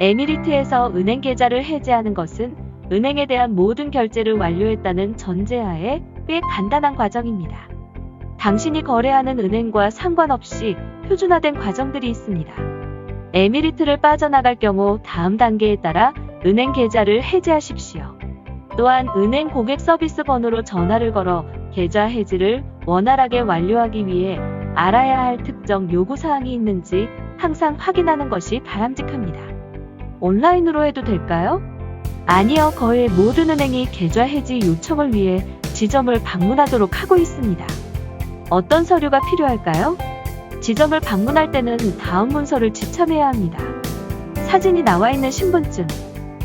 에미리트에서 은행 계좌를 해지하는 것은 은행에 대한 모든 결제를 완료했다는 전제하에 꽤 간단한 과정입니다. 당신이 거래하는 은행과 상관없이 표준화된 과정들이 있습니다. 에미리트를 빠져나갈 경우 다음 단계에 따라 은행 계좌를 해지하십시오. 또한 은행 고객 서비스 번호로 전화를 걸어 계좌 해지를 원활하게 완료하기 위해 알아야 할 특정 요구 사항이 있는지 항상 확인하는 것이 바람직합니다. 온라인으로 해도 될까요? 아니요, 거의 모든 은행이 계좌 해지 요청을 위해 지점을 방문하도록 하고 있습니다. 어떤 서류가 필요할까요? 지점을 방문할 때는 다음 문서를 지참해야 합니다. 사진이 나와 있는 신분증,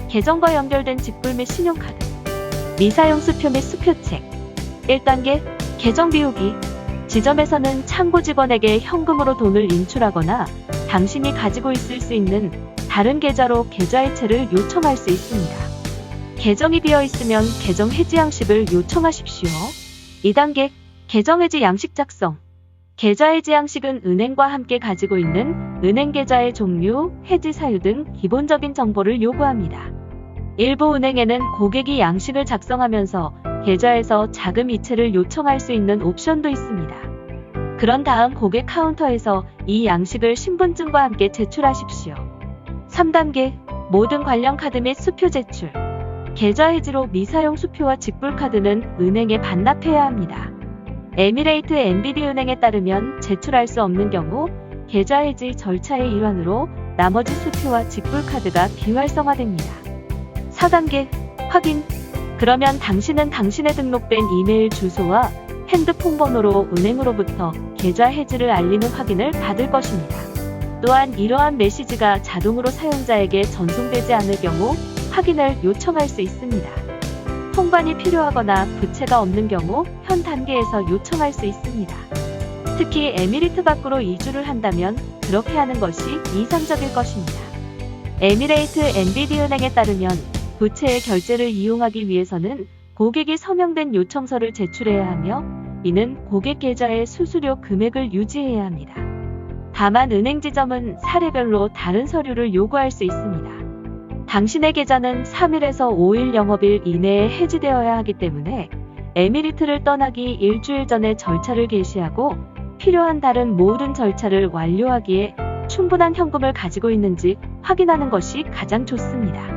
계정과 연결된 직불 및 신용카드, 미사용 수표 및 수표책, 1단계 계정 비우기. 지점에서는 창고 직원에게 현금으로 돈을 인출하거나 당신이 가지고 있을 수 있는 다른 계좌로 계좌 해체를 요청할 수 있습니다. 계정이 비어 있으면 계정 해지 양식을 요청하십시오. 2단계 계정 해지 양식 작성. 계좌 해지 양식은 은행과 함께 가지고 있는 은행 계좌의 종류, 해지 사유 등 기본적인 정보를 요구합니다. 일부 은행에는 고객이 양식을 작성하면서 계좌에서 자금 이체를 요청할 수 있는 옵션도 있습니다. 그런 다음 고객 카운터에서 이 양식을 신분증과 함께 제출하십시오. 3단계 모든 관련 카드 및 수표 제출. 계좌 해지로 미사용 수표와 직불 카드는 은행에 반납해야 합니다. 에미레이트 엔비디 은행에 따르면 제출할 수 없는 경우 계좌 해지 절차의 일환으로 나머지 수표와 직불 카드가 비활성화됩니다. 4단계 확인. 그러면 당신은 당신의 등록된 이메일 주소와 핸드폰 번호로 은행으로부터 계좌 해지를 알리는 확인을 받을 것입니다. 또한 이러한 메시지가 자동으로 사용자에게 전송되지 않을 경우 확인을 요청할 수 있습니다. 통관이 필요하거나 부채가 없는 경우 현 단계에서 요청할 수 있습니다. 특히 에미리트 밖으로 이주를 한다면 그렇게 하는 것이 이상적일 것입니다. 에미레이트 엔비디 은행에 따르면 부채의 결제를 이용하기 위해서는 고객이 서명된 요청서를 제출해야 하며 이는 고객 계좌의 수수료 금액을 유지해야 합니다. 다만 은행 지점은 사례별로 다른 서류를 요구할 수 있습니다. 당신의 계좌는 3일에서 5일 영업일 이내에 해지되어야 하기 때문에 에미리트를 떠나기 일주일 전에 절차를 개시하고 필요한 다른 모든 절차를 완료하기에 충분한 현금을 가지고 있는지 확인하는 것이 가장 좋습니다.